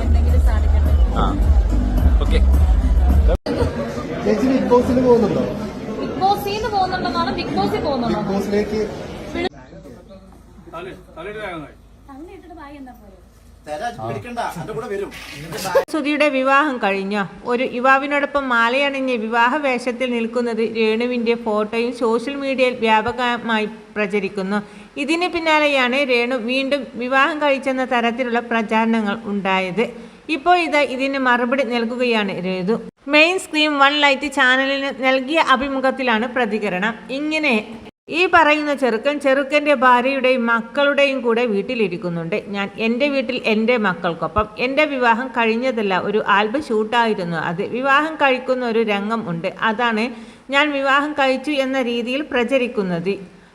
എന്തെങ്കിലും സാധിക്കട്ടെ. ആ. ഓക്കെ. ചേച്ചി ബിഗ് ബോസിന് പോകുന്നുണ്ടോ? ബിഗ് ബോസിൽ നിന്ന് പോകുന്നുണ്ടെന്നാണ് ബിഗ് ബോസിൽ ബിഗ് പോകുന്നുണ്ടോ ബോസിലേക്ക് അങ്ങനെ ഇട്ടിട്ട് ബാഗ് എന്താ പോയത് സുധിയുടെ വിവാഹം കഴിഞ്ഞ? ഒരു യുവാവിനോടൊപ്പം മാലയണിഞ്ഞ് വിവാഹ വേഷത്തിൽ നിൽക്കുന്നത് രേണുവിന്റെ ഫോട്ടോയും സോഷ്യൽ മീഡിയയിൽ വ്യാപകമായി പ്രചരിക്കുന്നു. ഇതിന് പിന്നാലെയാണ് രേണു വീണ്ടും വിവാഹം കഴിച്ചെന്ന തരത്തിലുള്ള പ്രചാരണങ്ങൾ ഉണ്ടായത്. ഇപ്പോൾ ഇത് ഇതിന് മറുപടി നൽകുകയാണ് രേതു മെയിൻ സ്ക്രീം വൺ ലൈറ്റ് ചാനലിന് നൽകിയ അഭിമുഖത്തിലാണ് പ്രതികരണം. ഇങ്ങനെ ഈ പറയുന്ന ചെറുക്കൻ ചെറുക്കന്റെ ഭാര്യയുടെയും മക്കളുടെയും കൂടെ വീട്ടിലിരിക്കുന്നുണ്ട്. ഞാൻ എന്റെ വീട്ടിൽ എന്റെ മക്കൾക്കൊപ്പം. എന്റെ വിവാഹം കഴിഞ്ഞതല്ല ഒരു ആൽബം ഷൂട്ടായിരുന്നു അത്. വിവാഹം കഴിക്കുന്ന ഒരു രംഗം ഉണ്ട്. അതാണ് ഞാൻ വിവാഹം കഴിച്ചു എന്ന രീതിയിൽ പ്രചരിക്കുന്നത്.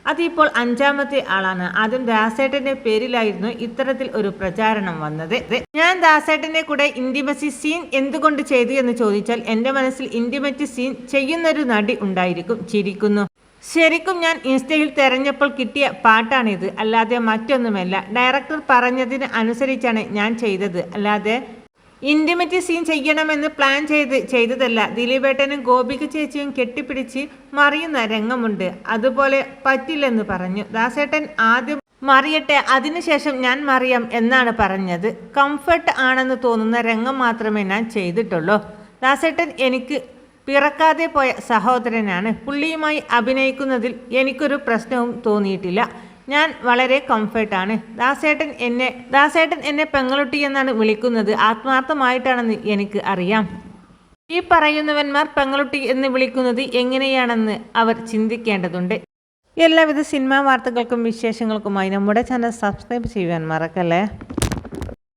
അതിപ്പോൾ അഞ്ചാമത്തെ ആളാണ്. ആദ്യം ദാസേട്ടന്റെ പേരിലായിരുന്നു ഇത്തരത്തിൽ ഒരു പ്രചാരണം വന്നത്. ഞാൻ ദാസേട്ടന്റെ കൂടെ ഇന്റിമസി സീൻ എന്തുകൊണ്ട് ചെയ്തു എന്ന് ചോദിച്ചാൽ എന്റെ മനസ്സിൽ ഇന്റിമറ്റ് സീൻ ചെയ്യുന്നൊരു നടി ഉണ്ടായിരിക്കും ചിരിക്കുന്നു. ശരിക്കും ഞാൻ ഇൻസ്റ്റയിൽ തിരഞ്ഞപ്പോൾ കിട്ടിയ പാട്ടാണിത്. അല്ലാതെ മറ്റൊന്നുമല്ല. ഡയറക്ടർ പറഞ്ഞതിന് അനുസരിച്ചാണ് ഞാൻ ചെയ്തത്. അല്ലാതെ ഇന്റിമറ്റ് സീൻ ചെയ്യണമെന്ന് പ്ലാൻ ചെയ്ത് ചെയ്തതല്ല. ദിലീപേട്ടനും ഗോപിക ചേച്ചിയും കെട്ടിപ്പിടിച്ച് മറിയുന്ന രംഗമുണ്ട്. അതുപോലെ പറ്റില്ലെന്ന് പറഞ്ഞു. ദാസേട്ടൻ ആദ്യം മറിയട്ടെ അതിനുശേഷം ഞാൻ മറിയാം എന്നാണ് പറഞ്ഞത്. കംഫർട്ട് ആണെന്ന് തോന്നുന്ന രംഗം മാത്രമേ ഞാൻ ചെയ്തിട്ടുള്ളൂ. ദാസേട്ടൻ എനിക്ക് പിറക്കാതെ പോയ സഹോദരനാണ് പുള്ളിയുമായി അഭിനയിക്കുന്നതിൽ എനിക്കൊരു പ്രശ്നവും തോന്നിയിട്ടില്ല. ഞാൻ വളരെ കംഫർട്ടാണ് ദാസേട്ടൻ എന്നെ ദാസേട്ടൻ എന്നെ പെങ്ങളുട്ടി എന്നാണ് വിളിക്കുന്നത്. ആത്മാർത്ഥമായിട്ടാണെന്ന് എനിക്ക് അറിയാം. ഈ പറയുന്നവന്മാർ പെങ്ങളുട്ടി എന്ന് വിളിക്കുന്നത് എങ്ങനെയാണെന്ന് അവർ ചിന്തിക്കേണ്ടതുണ്ട്. എല്ലാവിധ സിനിമാ വാർത്തകൾക്കും വിശേഷങ്ങൾക്കുമായി നമ്മുടെ ചാനൽ സബ്സ്ക്രൈബ് ചെയ്യുവാൻ മറക്കല്ലേ?